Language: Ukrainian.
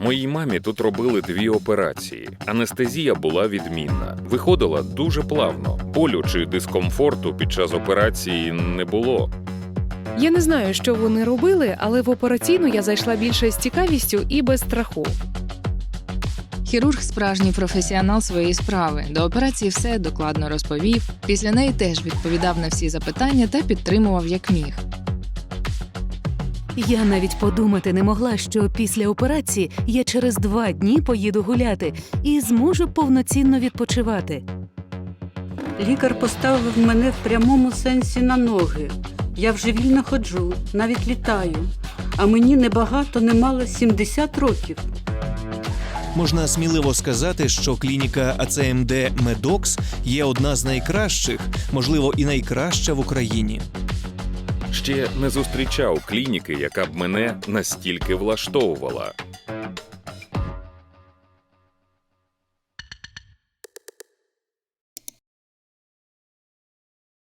Моїй мамі тут робили дві операції. Анестезія була відмінна. Виходила дуже плавно. Болю чи дискомфорту під час операції не було. Я не знаю, що вони робили, але в операційну я зайшла більше з цікавістю і без страху. Хірург справжній професіонал своєї справи. До операції все докладно розповів. Після неї теж відповідав на всі запитання та підтримував як міг. Я навіть подумати не могла, що після операції я через два дні поїду гуляти і зможу повноцінно відпочивати. Лікар поставив мене в прямому сенсі на ноги. Я вже вільно ходжу, навіть літаю. А мені небагато немало 70 років. Можна сміливо сказати, що клініка АЦМД Медокс є одна з найкращих, можливо, і найкраща в Україні. Ще не зустрічав клініки, яка б мене настільки влаштовувала.